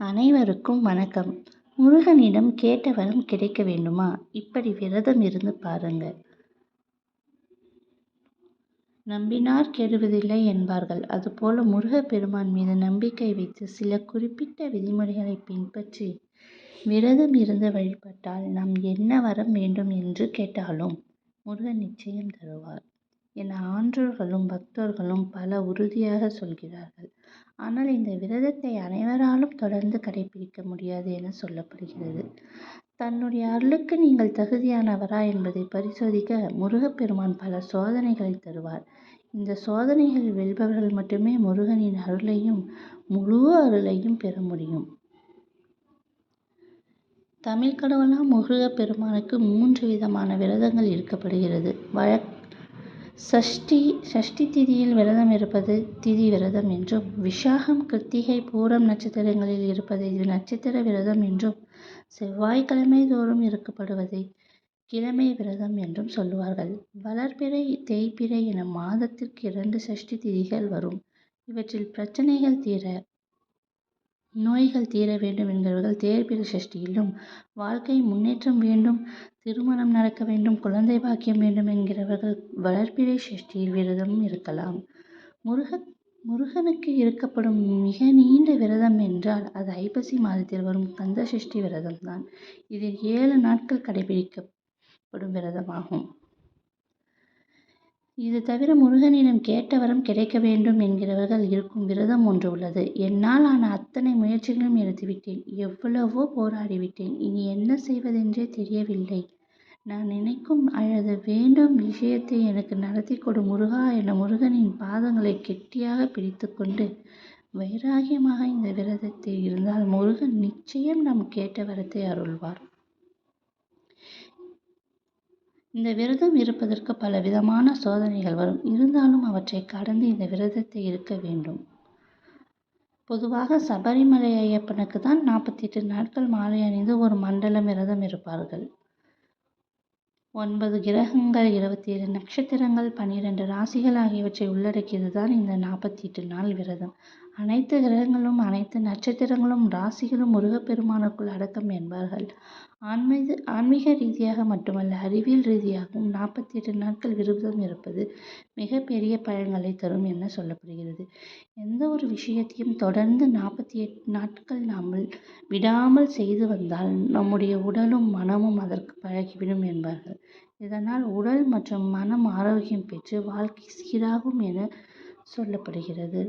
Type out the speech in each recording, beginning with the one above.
அனைவருக்கும் வணக்கம். முருகனிடம் கேட்ட வரம் கிடைக்க வேண்டுமா? இப்படி விரதம் இருந்து பாருங்க. நம்பினார் கெடுவதில்லை என்பார்கள். அதுபோல முருகப்பெருமான் மீது நம்பிக்கை வைத்து சில குறிப்பிட்ட விதிமுறைகளை பின்பற்றி விரதம் இருந்து வழிபட்டால் நாம் என்ன வரம் வேண்டும் என்று கேட்டாலும் முருகன் நிச்சயம் தருவார். என ஆன்றோர்களும் பக்தர்களும் பல உறுதியாக சொல்கிறார்கள். ஆனால் இந்த விரதத்தை அனைவராலும் தொடர்ந்து கடைபிடிக்க முடியாது என சொல்லப்படுகிறது. தன்னுடைய அருளுக்கு நீங்கள் தகுதியானவரா என்பதை பரிசோதிக்க முருகப்பெருமான் பல சோதனைகளை தருவார். இந்த சோதனைகள் வெல்பவர்கள் மட்டுமே முருகனின் அருளையும் முழு அருளையும் பெற முடியும். தமிழ் கடவுளாம் முருகப்பெருமானுக்கு மூன்று விதமான விரதங்கள் இருக்கப்படுகிறது வழக் சஷ்டி சஷ்டி திதியில் விரதம் இருப்பது திதி விரதம் என்றும் விஷாகம் கிருத்திகை பூரம் நட்சத்திரங்களில் இருப்பது இது நட்சத்திர விரதம் என்றும் செவ்வாய்க்கிழமை தோறும் இருக்கப்படுவதை கிழமை விரதம் என்றும் சொல்லுவார்கள். வளர்பிறை தேய்பிறை என மாதத்திற்கு இரண்டு சஷ்டி திதிகள் வரும். இவற்றில் பிரச்சனைகள் தீர நோய்கள் தீர வேண்டும் என்கிறவர்கள் தேய்பிறை சஷ்டியிலும் வாழ்க்கை முன்னேற்றம் வேண்டும் திருமணம் நடக்க வேண்டும் குழந்தை பாக்கியம் வேண்டும் என்கிறவர்கள் வளர்பிறை சஷ்டியில் விரதம் இருக்கலாம். முருக முருகனுக்கு இருக்கப்படும் மிக நீண்ட விரதம் என்றால் அது ஐப்பசி மாதத்தில் வரும் கந்த சஷ்டி விரதம் தான் இதில் ஏழு நாட்கள் கடைபிடிக்கப்படும் விரதமாகும். இது தவிர முருகனிடம் கேட்ட வரம் கிடைக்க வேண்டும் என்கிறவர்கள் இருக்கும் விரதம் ஒன்று உள்ளது. என்னால் ஆன அத்தனை முயற்சிகளும் எடுத்துவிட்டேன் எவ்வளவோ போராடிவிட்டேன். இனி என்ன செய்வதென்றே தெரியவில்லை. நான் நினைக்கும் அல்லது வேண்டும் விஷயத்தை எனக்கு நடத்தி கொடு முருகா என முருகனின் பாதங்களை கெட்டியாக பிடித்துக்கொண்டு வைராகியமாக இந்த விரதத்தில் இருந்தால் முருகன் நிச்சயம் நாம் கேட்ட வரத்தை அருள்வார். இந்த விரதம் இருப்பதற்கு பல விதமான சோதனைகள் வரும். இருந்தாலும் அவற்றை கடந்து இந்த விரதத்தை இருக்க வேண்டும். பொதுவாக சபரிமலை ஐயப்பனுக்கு தான் நாற்பத்தி எட்டு நாட்கள் மாலை அணிந்து ஒரு மண்டலம் விரதம் இருப்பார்கள். ஒன்பது கிரகங்கள் இருபத்தி ஏழு நட்சத்திரங்கள் பன்னிரெண்டு ராசிகள் ஆகியவற்றை உள்ளடக்கியது தான் இந்த நாற்பத்தி எட்டு நாள் விரதம். அனைத்து கிரகங்களும் அனைத்து நட்சத்திரங்களும் ராசிகளும் முருகப்பெருமானுக்குள் அடக்கம் என்பார்கள். ஆன்மீக ஆன்மீக ரீதியாக மட்டுமல்ல அறிவியல் ரீதியாகவும் நாற்பத்தி எட்டு நாட்கள் விரதம் இருப்பது மிகப்பெரிய பலன்களை தரும் என சொல்லப்படுகிறது. எந்த ஒரு விஷயத்தையும் தொடர்ந்து நாற்பத்தி எட்டு நாட்கள் நாம் விடாமல் செய்து வந்தால் நம்முடைய உடலும் மனமும் அதற்கு பழகிவிடும் என்பார்கள். இதனால் உடல் மற்றும் மனம் ஆரோக்கியம் பெற்று வாழ்க்கை சீராகும் என சொல்லப்படுகிறது.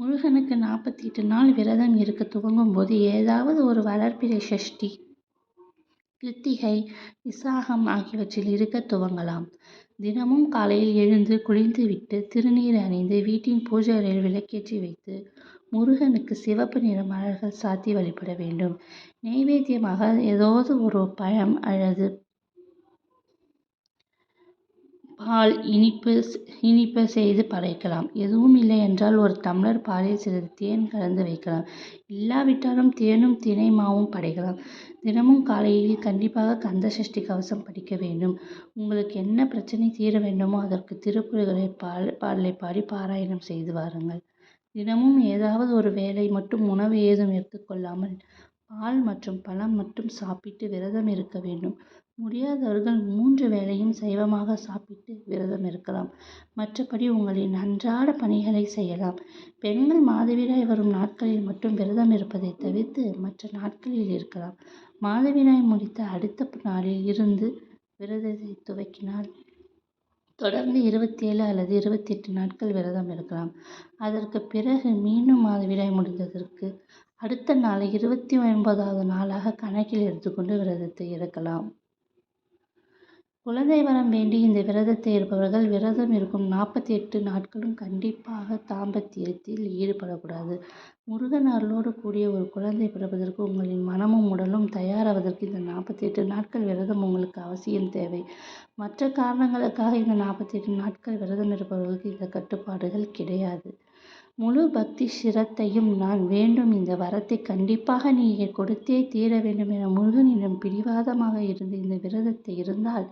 முருகனுக்கு நாற்பத்தி எட்டு நாள் விரதம் இருக்க துவங்கும் போது ஏதாவது ஒரு வளர்பிறை சஷ்டி கிருத்திகை விசாகம் ஆகியவற்றில் இருக்க துவங்கலாம். தினமும் காலையில் எழுந்து குளிந்துவிட்டு திருநீர் அணிந்து வீட்டின் பூஜை அறையில் விளக்கேற்றி வைத்து முருகனுக்கு சிவப்பு நிற மலர்கள் சாத்தி வழிபட வேண்டும். நெய்வேத்தியமாக ஏதாவது ஒரு பழம் அல்லது பால் இனிப்பு இனிப்பு செய்து படைக்கலாம். எதுவும் இல்லை என்றால் ஒரு டம்ளர் பாலில் சிறிது தேன் கலந்து வைக்கலாம். இல்லாவிட்டாலும் தேனும் தினை மாவும் படைக்கலாம். தினமும் காலையில் கண்டிப்பாக கந்த சஷ்டி கவசம் படிக்க வேண்டும். உங்களுக்கு என்ன பிரச்சனை தீர வேண்டுமோ அதற்கு திருப்புகளை பால் பாடலை பாடி பாராயணம் செய்து வாருங்கள். தினமும் ஏதாவது ஒரு வேளை மட்டும் உணவு ஏதும் எடுத்துக்கொள்ளாமல் பால் மற்றும் பழம் மட்டும் சாப்பிட்டு விரதம் இருக்க வேண்டும். முடியாதவர்கள் மூன்று வேளையும் சைவமாக சாப்பிட்டு விரதம் இருக்கலாம். மற்றபடி உங்களின் அன்றாட பணிகளை செய்யலாம். பெண்கள் மாதவிடாய் வரும் நாட்களில் மட்டும் விரதம் இருப்பதை தவிர்த்து மற்ற நாட்களில் இருக்கலாம். மாதவிடாய் முடித்த அடுத்த நாளில் இருந்து விரதத்தை துவக்கினால் தொடர்ந்து இருபத்தேழு அல்லது இருபத்தெட்டு நாட்கள் விரதம் இருக்கலாம். அதற்கு பிறகு மீண்டும் மாதவிடாய் முடிந்ததற்கு அடுத்த நாளை இருபத்தி ஒன்பதாவது நாளாக கணக்கில் எடுத்துக்கொண்டு விரதத்தை இருக்கலாம். குழந்தை வரம் வேண்டி இந்த விரதத்தை இருப்பவர்கள் விரதம் இருக்கும் நாற்பத்தி எட்டு நாட்களும் கண்டிப்பாக தாம்பத்தியத்தில் ஈடுபடக்கூடாது. முருகன் அருளோடு கூடிய ஒரு குழந்தை பிறப்பதற்கு உங்களின் மனமும் உடலும் தயாராவதற்கு இந்த நாற்பத்தி எட்டு நாட்கள் விரதம் உங்களுக்கு அவசியம் தேவை. மற்ற காரணங்களுக்காக இந்த நாற்பத்தி எட்டு நாட்கள் விரதம் இருப்பவர்களுக்கு இந்த கட்டுப்பாடுகள் கிடையாது. முழு பக்தி சிரத்தையும் நான் வேண்டும். இந்த வரத்தை கண்டிப்பாக நீ கொடுத்தே தீர வேண்டும் என முருகனிடம் பிடிவாதமாக இருந்து இந்த விரதத்தை இருந்தால்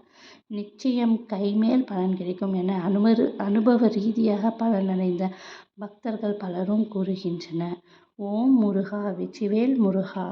நிச்சயம் கைமேல் பலன் கிடைக்கும் என அனுமரு அனுபவ ரீதியாக பலனடைந்த பக்தர்கள் பலரும் கூறுகின்றனர். ஓம் முருகா வெற்றிவேல் முருகா.